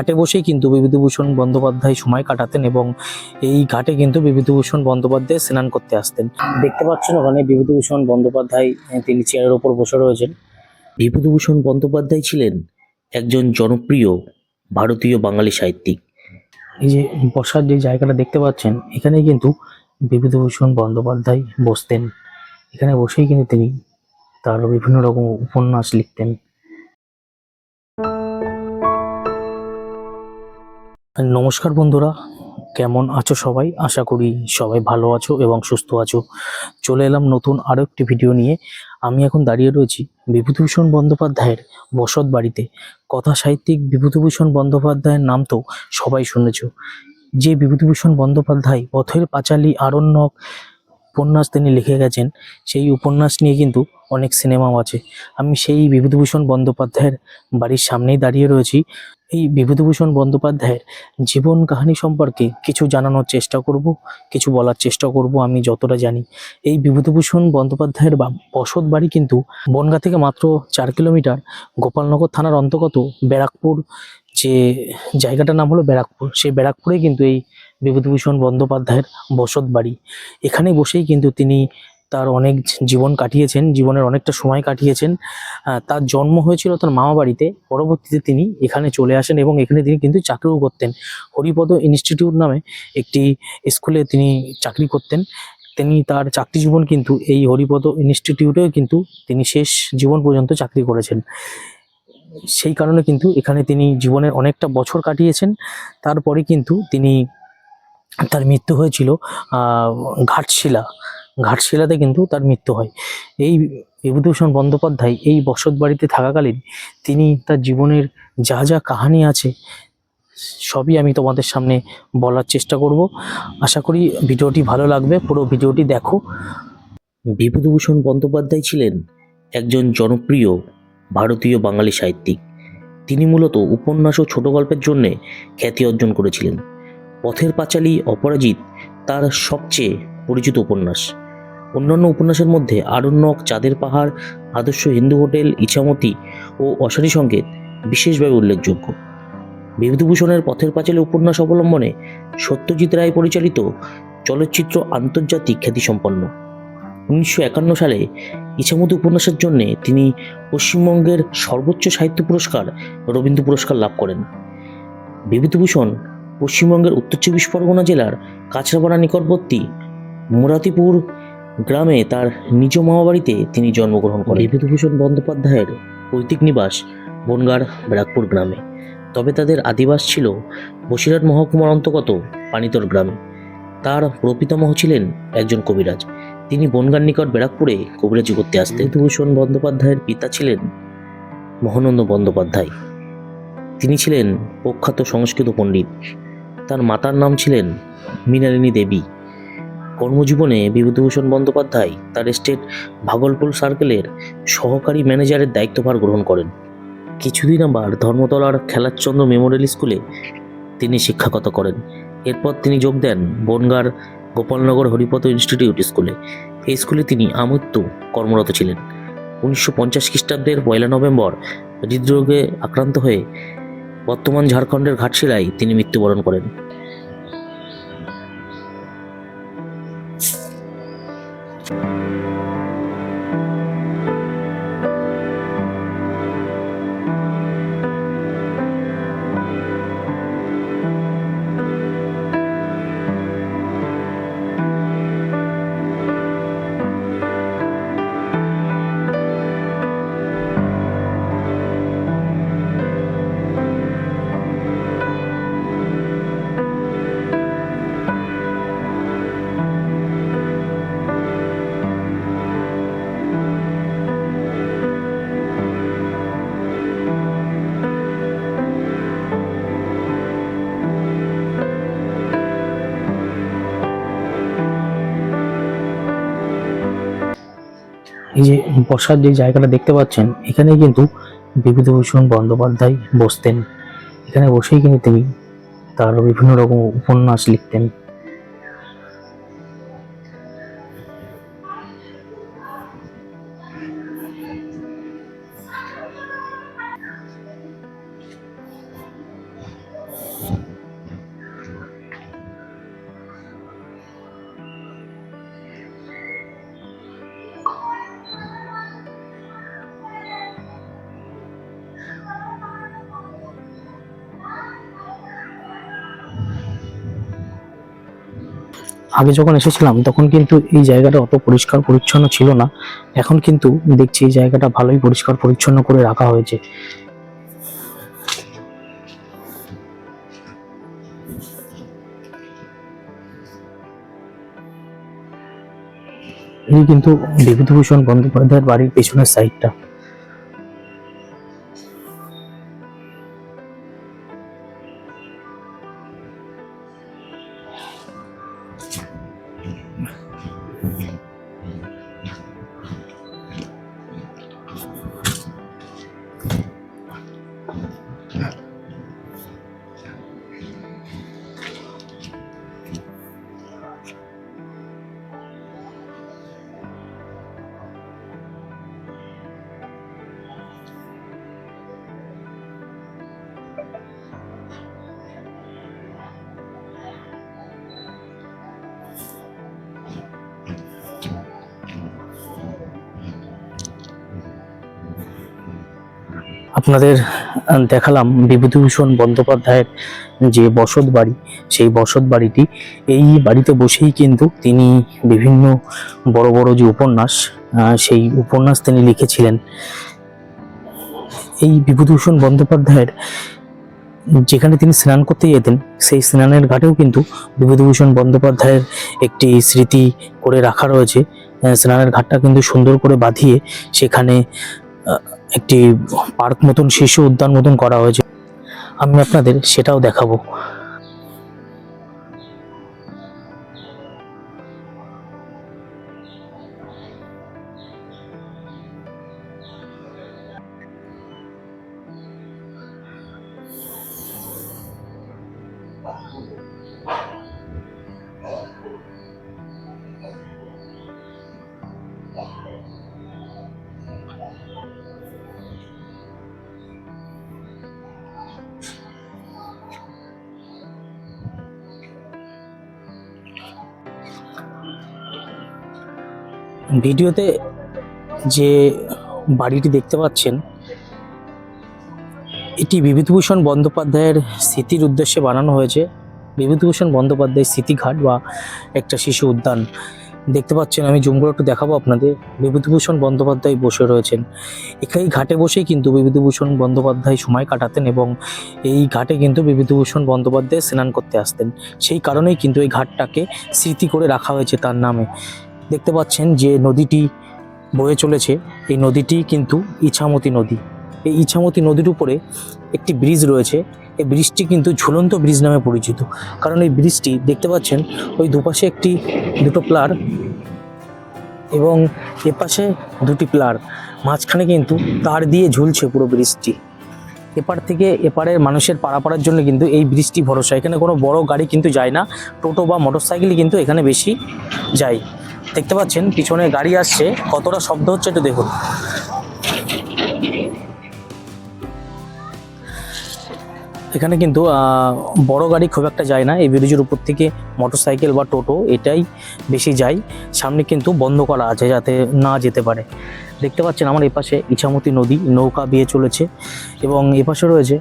ঘাটে বসেই কিন্তু বিভূতিভূষণ বন্দ্যোপাধ্যায় সময় কাটাতেন এবং এই ঘাটে কিন্তু বিভূতিভূষণ বন্দ্যোপাধ্যায় স্নান করতে আসতেন। দেখতে পাচ্ছেন ওখানে বিভূতিভূষণ বন্দ্যোপাধ্যায় তিনি চেয়ারের ওপর বসে রয়েছেন। বিভূতিভূষণ বন্দ্যোপাধ্যায় ছিলেন একজন জনপ্রিয় ভারতীয় বাঙালি সাহিত্যিক। এই যে বসার যে জায়গাটা দেখতে পাচ্ছেন এখানে কিন্তু বিভূতিভূষণ বন্দ্যোপাধ্যায় বসতেন। এখানে বসেই কিন্তু তিনি তার বিভিন্ন রকম উপন্যাস লিখতেন। নমস্কার বন্ধুরা, কেমন আছো সবাই? আশা করি সবাই ভালো আছো এবং সুস্থ আছো। চলে এলাম নতুন আরও একটি ভিডিও নিয়ে। আমি এখন দাঁড়িয়ে রয়েছি বিভূতিভূষণ বন্দ্যোপাধ্যায়ের বসত বাড়িতে। কথা সাহিত্যিক বিভূতিভূষণ বন্দ্যোপাধ্যায়ের নাম তো সবাই শুনেছ। যে বিভূতিভূষণ বন্দ্যোপাধ্যায় পথের পাঁচালী, আরণ্যক উপন্যাস তিনি লিখে গেছেন, সেই উপন্যাস নিয়ে কিন্তু অনেক সিনেমাও আছে। আমি সেই বিভূতিভূষণ বন্দ্যোপাধ্যায়ের বাড়ির সামনেই দাঁড়িয়ে রয়েছি। এই বিভূতিভূষণ বন্দ্যোপাধ্যায়ের জীবন কাহিনী সম্পর্কে কিছু জানানোর চেষ্টা করব, কিছু বলার চেষ্টা করব, আমি যতটা জানি। এই বিভূতিভূষণ বন্দ্যোপাধ্যায়ের বসত বাড়ি কিন্তু বনগা থেকে মাত্র চার কিলোমিটার। গোপালনগর থানার অন্তর্গত ব্যারাকপুর, যে জায়গাটার নাম হলো ব্যারাকপুর, সেই ব্যারাকপুরে কিন্তু এই বিভূতিভূষণ বন্দ্যোপাধ্যায়ের বসত বাড়ি। এখানে বসেই কিন্তু তিনি তার অনেক জীবন কাটিয়েছেন, জীবনের অনেকটা সময় কাটিয়েছেন। তার জন্ম হয়েছিল তার মামা বাড়িতে। পরবর্তীতে তিনি এখানে চলে আসেন এবং এখানে তিনি কিন্তু চাকরিও করতেন। হরিপদ ইনস্টিটিউট নামে একটি স্কুলে তিনি চাকরি করতেন। তিনি তার চাকরি জীবন কিন্তু এই হরিপদ ইনস্টিটিউটেও কিন্তু তিনি শেষ জীবন পর্যন্ত চাকরি করেছেন। সেই কারণে কিন্তু এখানে তিনি জীবনের অনেকটা বছর কাটিয়েছেন। তারপরে কিন্তু তিনি তার মৃত্যু হয়েছিল ঘাটশিলা। ঘাটশিলাতে কিন্তু তার মৃত্যু হয়। এই বিভূতিভূষণ বন্দ্যোপাধ্যায় এই বসত বাড়িতে থাকাকালীন তিনি তার জীবনের যা যা কাহানি আছে, সবই আমি তোমাদের সামনে বলার চেষ্টা করব। আশা করি ভিডিওটি ভালো লাগবে, পুরো ভিডিওটি দেখো। বিভূতিভূষণ বন্দ্যোপাধ্যায় ছিলেন একজন জনপ্রিয় ভারতীয় বাঙালি সাহিত্যিক। তিনি মূলত উপন্যাস ও ছোট গল্পের জন্যে খ্যাতি অর্জন করেছিলেন। পথের পাঁচালী অপরাজিত তার সবচেয়ে পরিচিত উপন্যাস। অন্যান্য উপন্যাসের মধ্যে আরণ্যক চাঁদের পাহাড়, আদর্শ হিন্দু হোটেল, ইছামতি ও অশারী সংকেত বিশেষভাবে উল্লেখযোগ্য। বিভূতিভূষণের পথের পাঁচালী উপন্যাস অবলম্বনে সত্যজিৎ রায় পরিচালিত চলচ্চিত্র আন্তর্জাতিক খ্যাতিসম্পন্ন। উনিশশো একান্ন সালে ইছামতি উপন্যাসের জন্য তিনি পশ্চিমবঙ্গের সর্বোচ্চ সাহিত্য পুরস্কার রবীন্দ্র পুরস্কার লাভ করেন। বিভূতিভূষণ পশ্চিমবঙ্গের উত্তর চব্বিশ পরগনা জেলার কাছড়াপাড়া নিকটবর্তী মুরাতিপুর গ্রামে তার নিজ মামাবাড়িতে তিনি জন্মগ্রহণ করেন। বিভূতিভূষণ বন্দ্যোপাধ্যায়ের পৈতৃক নিবাস বনগাঁর ব্যারাকপুর গ্রামে। তবে তাদের আদিবাস ছিল বসিরহাট মহকুমার অন্তর্গত পানিতর গ্রামে। তার প্রপিতামহ ছিলেন একজন কবিরাজ। তিনি বনগাঁর নিকট ব্যারাকপুরে কবিরাজি করতে আসতেন। বিভূতিভূষণ বন্দ্যোপাধ্যায়ের পিতা ছিলেন মহানন্দ বন্দ্যোপাধ্যায়। তিনি ছিলেন প্রখ্যাত সংস্কৃত পণ্ডিত। তার মাতার নাম ছিলেন মৃণালিনী দেবী। কর্মজীবনে বিভূতিভূষণ বন্দ্যোপাধ্যায় তার স্টেট ভাগলপুর সার্কেলের সহকারী ম্যানেজারের দায়িত্বভার গ্রহণ করেন। কিছুদিন আবার ধর্মতলার খেলাচন্দ্র মেমোরিয়াল স্কুলে তিনি শিক্ষকতা করেন। এরপর তিনি যোগ দেন বনগাঁর গোপালনগর হরিপদ ইনস্টিটিউট স্কুলে এই স্কুলে তিনি আমৃত্য কর্মরত ছিলেন। উনিশশো পঞ্চাশ খ্রিস্টাব্দের পয়লা নভেম্বর হৃদরোগে আক্রান্ত হয়ে বর্তমান ঝাড়খণ্ডের ঘাটশিলায় তিনি মৃত্যুবরণ করেন। এই যে বসার যে জায়গাটা দেখতে পাচ্ছেন এখানে কিন্তু বিভূতিভূষণ বন্দ্যোপাধ্যায় বসতেন। এখানে বসেই কিন্তু তিনি তার বিভিন্ন রকম উপন্যাস লিখতেন। আগে যখন এসেছিলাম, তখন কিন্তু এই জায়গাটা অত পরিষ্কার পরিচ্ছন্ন ছিল না। এখন কিন্তু দেখছি এই জায়গাটা ভালোই পরিষ্কার পরিচ্ছন্ন করে রাখা হয়েছে। এই কিন্তু বিভূতিভূষণ বন্দ্যোপাধ্যায়ের বাড়ির পেছনের সাইডটা। Bye. আপনাদের দেখালাম বিভূতিভূষণ বন্দ্যোপাধ্যায়ের যে বসত বাড়ি, সেই বসত বাড়িটি। এই বাড়িতে বসেই কিন্তু তিনি বিভিন্ন বড় বড় যে উপন্যাস সেই উপন্যাস তিনি লিখেছিলেন। এই বিভূতিভূষণ বন্দ্যোপাধ্যায়ের যেখানে তিনি স্নান করতে যেতেন, সেই স্নানের ঘাটেও কিন্তু বিভূতিভূষণ বন্দ্যোপাধ্যায়ের একটি স্মৃতি করে রাখা রয়েছে। স্নানের ঘাটটা কিন্তু সুন্দর করে বাঁধিয়ে সেখানে একটি পার্ক মতন শিশু উদ্যান মতন করা হয়েছে। আমি আপনাদের সেটাও দেখাবো। ভিডিওতে যে বাড়িটি দেখতে পাচ্ছেন, এটি বিভূতিভূষণ বন্দ্যোপাধ্যায়ের স্মৃতির উদ্দেশ্যে বানানো হয়েছে। বিভূতিভূষণ বন্দ্যোপাধ্যায়ের স্মৃতিঘাট বা একটা শিশু উদ্যান। দেখতে পাচ্ছেন, আমি জুম করে একটু দেখাবো আপনাদের। বিভূতিভূষণ বন্দ্যোপাধ্যায় বসে রয়েছেন। এখানে ঘাটে বসেই কিন্তু বিভূতিভূষণ বন্দ্যোপাধ্যায় সময় কাটাতেন এবং এই ঘাটে কিন্তু বিভূতিভূষণ বন্দ্যোপাধ্যায় স্নান করতে আসতেন। সেই কারণেই কিন্তু এই ঘাটটাকে স্মৃতি করে রাখা হয়েছে তার নামে। দেখতে পাচ্ছেন যে নদীটি বয়ে চলেছে। এই নদীটি কিন্তু ইছামতি নদী। এই ইছামতি নদীর উপরে একটি ব্রিজ রয়েছে। এই ব্রিজটি কিন্তু ঝুলন্ত ব্রিজ নামে পরিচিত। কারণ এই ব্রিজটি দেখতে পাচ্ছেন, ওই দুপাশে একটি, দুটো প্লার এবং এপাশে দুটি প্লার মাঝখানে কিন্তু তার দিয়ে ঝুলছে পুরো ব্রিজটি এপার থেকে এপারের মানুষের পারাপাড়ার জন্য কিন্তু এই ব্রিজটি ভরসা। এখানে কোনো বড় গাড়ি কিন্তু যায় না। টোটো বা মোটরসাইকেলই কিন্তু এখানে বেশি যায়। দেখতে পাচ্ছেন, পিছনে গাড়ি আসছে। কতটা শব্দ হচ্ছে একটু দেখুন। এখানে কিন্তু বড় গাড়ি খুব একটা যায় না। এই ব্রিজের উপর থেকে মোটরসাইকেল বা টোটো, এটাই বেশি যায়। সামনে কিন্তু বন্ধ করা আছে যাতে না যেতে পারে। দেখতে পাচ্ছেন, আমার এপাশে ইছামতি নদী, নৌকা বিয়ে চলেছে এবং এপাশে রয়েছে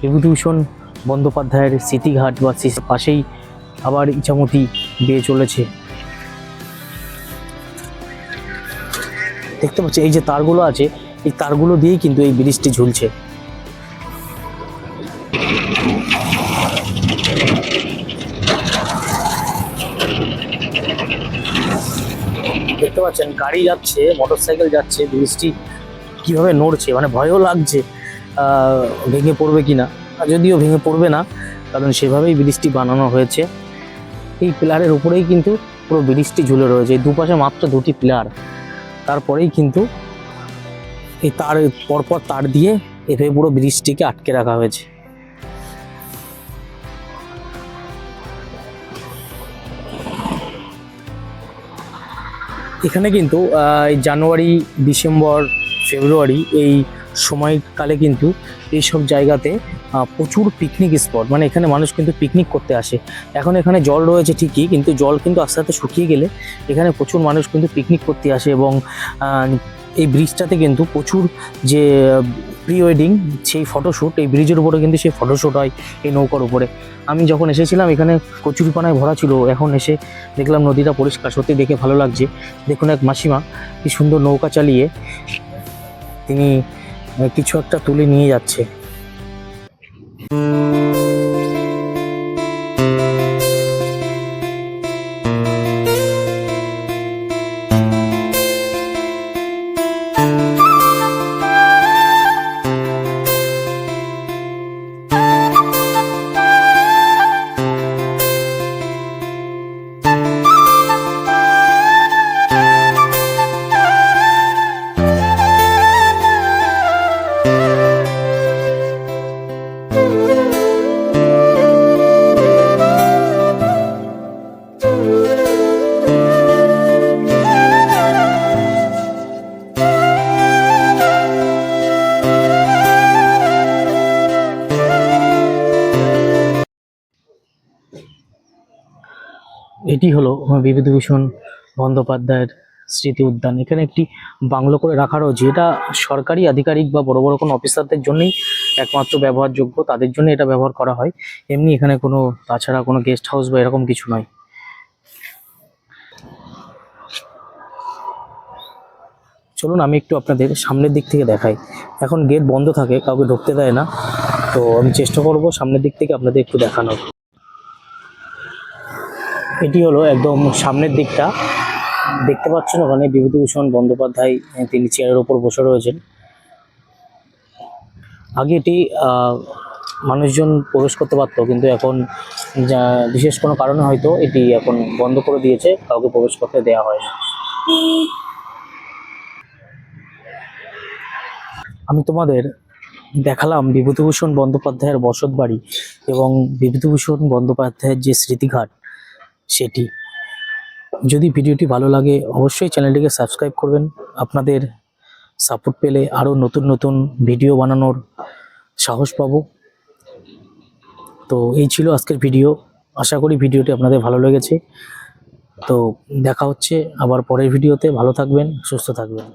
বিভূতিভূষণ বন্দ্যোপাধ্যায়ের স্মৃতিঘাট বা পাশেই আবার ইছামতি বিয়ে চলেছে। দেখতে পাচ্ছি, এই যে তারগুলো আছে, এই তারগুলো দিয়েই কিন্তু এই ব্রিজটি ঝুলছে। দেখতে পাচ্ছেন, গাড়ি যাচ্ছে মোটরসাইকেল যাচ্ছে, ব্রিজটি কীভাবে নড়ছে মানে ভয়ও লাগছে ভেঙে পড়বে কিনা। আর যদিও ভেঙে পড়বে না, কারণ সেভাবেই ব্রিজটি বানানো হয়েছে। এই পিলারের উপরেই কিন্তু পুরো ব্রিজটি ঝুলে রয়েছে দুপাশে মাত্র দুটি পিলার। তারপরেই কিন্তু এই তার, পরপর তার দিয়ে এভাবে পুরো ব্রিজটিকে আটকে রাখা হয়েছে। এখানে কিন্তু জানুয়ারি, ডিসেম্বর, ফেব্রুয়ারি এই সময়কালে কিন্তু এইসব জায়গাতে প্রচুর পিকনিক স্পট মানে এখানে মানুষ কিন্তু পিকনিক করতে আসে। এখন এখানে জল রয়েছে ঠিকই, কিন্তু জল কিন্তু আস্তে আস্তে শুকিয়ে গেলে এখানে প্রচুর মানুষ কিন্তু পিকনিক করতে আসে এবং এই ব্রিজটাতে কিন্তু প্রচুর যে প্রি ওয়েডিং সেই ফটোশ্যুট এই ব্রিজের উপরে কিন্তু সেই ফটোশ্যুট হয় এই নৌকার উপরে। আমি যখন এসেছিলাম, এখানে কচুরিপানায় ভরা ছিল, এখন এসে দেখলাম নদীটা পরিষ্কার, সত্যি দেখে ভালো লাগছে। দেখুন এক মাসিমা, কি সুন্দর নৌকা চালিয়ে তিনি কিছু একটা তুলে নিয়ে যাচ্ছে। এটি হলো বিভূতিভূষণ বন্দ্যোপাধ্যায়ের স্মৃতি উদ্যান। এখানে একটি বাংলো করে রাখা রয়েছে। এটা সরকারি আধিকারিক বা বড় বড় কোনো অফিসারদের জন্যই একমাত্র ব্যবহারযোগ্য। তাদের জন্য এটা ব্যবহার করা হয়। এমনি এখানে কোনো, তাছাড়া কোনো গেস্ট হাউস বা এরকম কিছু নয়। চলুন আমি একটু আপনাদের সামনের দিক থেকে দেখাই। এখন গেট বন্ধ থাকে, কাউকে ঢুকতে দেয় না। তো আমি চেষ্টা করব সামনের দিক থেকে আপনাদের একটু দেখানোর। এটি হলো একদম সামনের দিকটা। দেখতে পাচ্ছেন ওখানে বিভূতিভূষণ বন্দ্যোপাধ্যায় তিনি চেয়ারের ওপর বসে রয়েছেন। আগে এটি মানুষজন প্রবেশ করতে পারতো, কিন্তু এখন বিশেষ কোনো কারণে হয়তো এটি এখন বন্ধ করে দিয়েছে, কাউকে প্রবেশ করতে দেওয়া হয়। না আমি তোমাদের দেখালাম বিভূতিভূষণ বন্দ্যোপাধ্যায়ের বসত বাড়ি এবং বিভূতিভূষণ বন্দ্যোপাধ্যায়ের যে স্মৃতিঘাট সেটি। যদি ভিডিওটি ভালো লাগে, অবশ্যই চ্যানেলটিকে সাবস্ক্রাইব করবেন। আপনাদের সাপোর্ট পেলে আরও নতুন নতুন ভিডিও বানানোর সাহস পাব। তো এই ছিল আজকের ভিডিও। আশা করি ভিডিওটি আপনাদের ভালো লেগেছে। তো দেখা হচ্ছে আবার পরের ভিডিওতে। ভালো থাকবেন, সুস্থ থাকবেন।